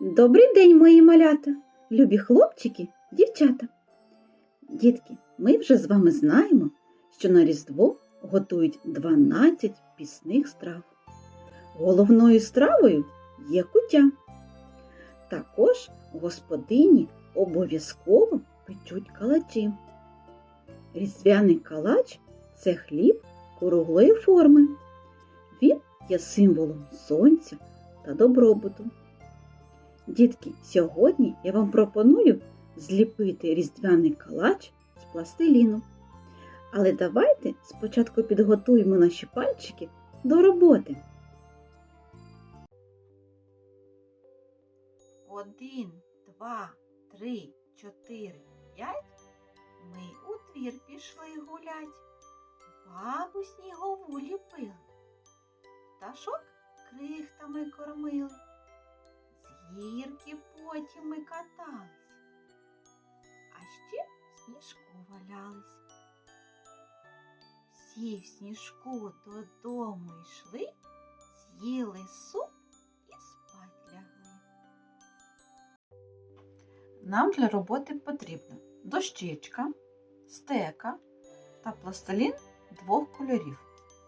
Добрий день, мої малята, любі хлопчики, дівчата. Дітки, ми вже з вами знаємо, що на Різдво готують 12 пісних страв. Головною стравою є куття. Також господині обов'язково печуть калачі. Різдвяний калач це хліб круглої форми. Він є символом сонця та добробуту. Дітки, сьогодні я вам пропоную зліпити різдвяний калач з пластиліну. Але давайте спочатку підготуємо наші пальчики до роботи. Один, два, три, чотири, п'ять. Ми у твір пішли гулять. Бабу снігову ліпили. Пташок крихтами кормили. Гірки потім ми катались, а ще в сніжку валялись. Всі в сніжку додому йшли, з'їли суп і спать лягли. Нам для роботи потрібна дощечка, стека та пластилін двох кольорів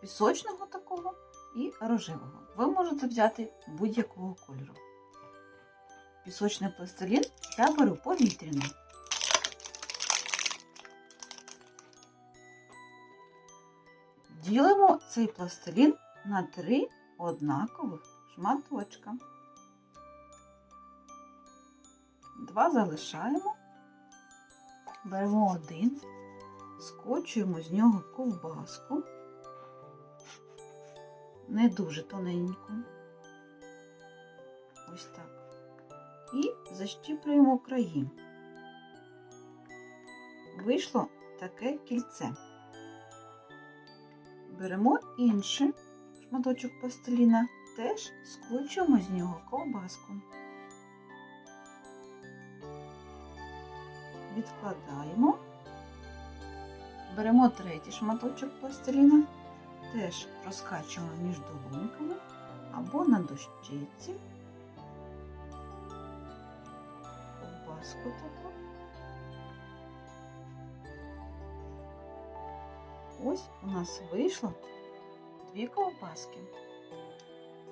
пісочного такого і рожевого. Ви можете взяти будь-якого кольору. Пісочний пластилін я беру повітряний. Ділимо цей пластилін на три однакових шматочка. Два залишаємо, беремо один, скочуємо з нього ковбаску, не дуже тоненьку. Ось так і защіплюємо краї. Вийшло таке кільце. Беремо інший шматочок пластиліна, теж скручуємо з нього ковбаску. Відкладаємо, беремо третій шматочок пластиліна, теж розкачуємо між долоньками або на дощиці. Ковбаску таку. Ось у нас вийшло дві ковбаски.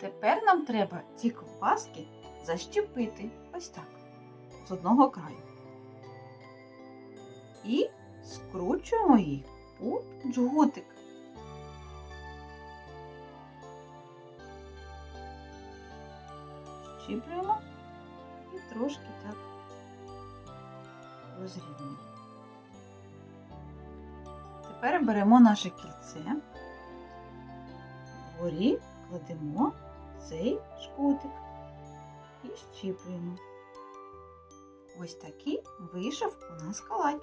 Тепер нам треба ці ковбаски защепити ось так, з одного краю. І скручуємо їх у джгутик. Щіплюємо і трошки так розрівнюємо. Тепер беремо наше кільце, вгорі кладемо цей шкутик і щіплюємо. Ось такий вийшов у нас калач.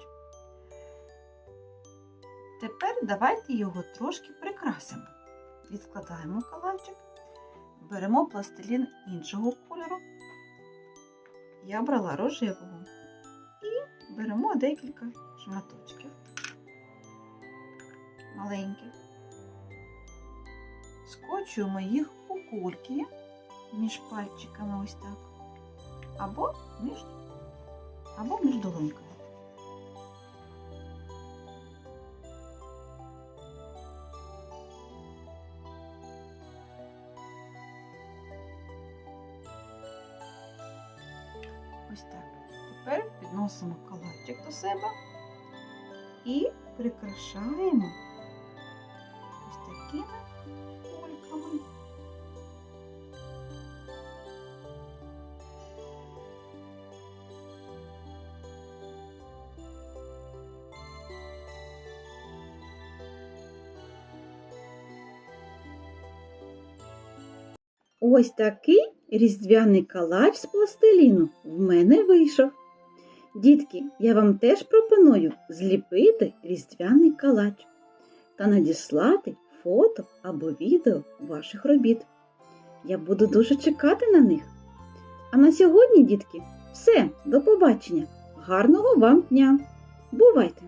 Тепер давайте його трошки прикрасимо. Відкладаємо калачик, беремо пластилін іншого кольору. Я брала рожевого беремо декілька шматочків. Маленьких, скочуємо їх у кульки між пальчиками ось так, або між, або між долоньками. Тепер підносимо калачик до себе і прикрашаємо ось такими кульками. Ось такий різдвяний калач з пластиліну в мене вийшов. Дітки, я вам теж пропоную зліпити різдвяний калач та надіслати фото або відео ваших робіт. Я буду дуже чекати на них. А на сьогодні, дітки, все, до побачення. Гарного вам дня! Бувайте!